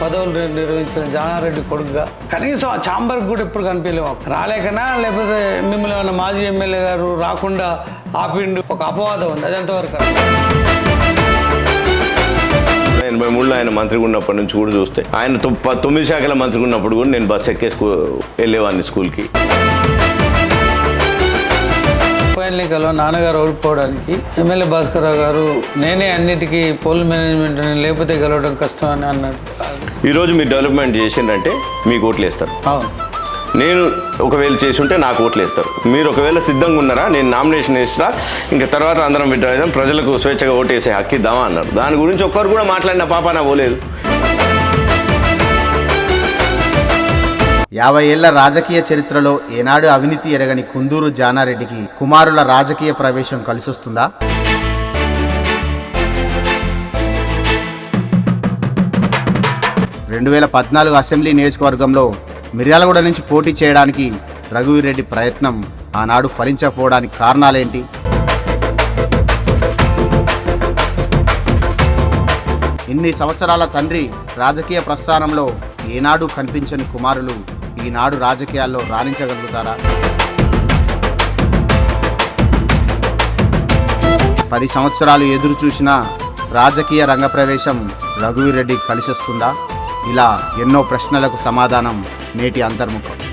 పదవులు నిర్వహించిన జానారెడ్డి కొడుకుగా. కనీసం ఆ ఛాంబర్కి కూడా ఎప్పుడు కనిపించలేము రాలేకనా? లేకపోతే మిమ్మల్ని ఉన్న మాజీ ఎమ్మెల్యే గారు రాకుండా ఆపిండు? ఒక అపవాదం ఉంది. అది ఎంతవరకు ఎనభై మూడులో ఆయన మంత్రిగా ఉన్నప్పటి నుంచి కూడా చూస్తే ఆయన తొమ్మిది శాఖల మంత్రిగా ఉన్నప్పుడు కూడా నేను బస్ ఎక్కే స్కూల్ వెళ్ళేవాడిని స్కూల్కి. ఎన్నికల్లో నాన్నగారు ఓడిపోవడానికి ఎమ్మెల్యే భాస్కర్ గారు నేనే అన్నిటికీ పోల్ మేనేజ్మెంట్ లేకపోతే గెలవడం కష్టం అని అన్నాడు ఈరోజు మీరు డెవలప్మెంట్ చేసిండంటే మీకు ఓట్లు వేస్తారు. అవును. నేను ఒకవేళ చేసి ఉంటే నాకు ఓట్లు వేస్తారు. మీరు ఒకవేళ సిద్ధంగా ఉన్నారా నేను నామినేషన్ వేస్తా ఇంకా తర్వాత అందరం విడ్డా ప్రజలకు స్వేచ్ఛగా ఓటు వేసే హక్కు ఇద్దామా అన్నారు. దాని గురించి ఒక్కరు కూడా మాట్లాడిన పాప నా పోలేదు. యాభై ఏళ్ళ రాజకీయ చరిత్రలో ఏనాడు అవినీతి ఎరగని కుందూరు జానారెడ్డికి కుమారుల రాజకీయ ప్రవేశం కలిసొస్తుందా? రెండు వేల పద్నాలుగు అసెంబ్లీ నియోజకవర్గంలో మిర్యాలగూడ నుంచి పోటీ చేయడానికి రఘువీరెడ్డి ప్రయత్నం ఆనాడు ఫలించకపోవడానికి కారణాలేంటి? ఇన్ని సంవత్సరాల తండ్రి రాజకీయ ప్రస్థానంలో ఏనాడు కనిపించని కుమారులు ఈనాడు రాజకీయాల్లో రాణించగలుగుతారా? పది సంవత్సరాలు ఎదురు చూసిన రాజకీయ రంగ ప్రవేశం రఘువీరెడ్డి కలిసొస్తుందా? ఇలా ఎన్నో ప్రశ్నలకు సమాధానం నేటి అంతర్ముఖం.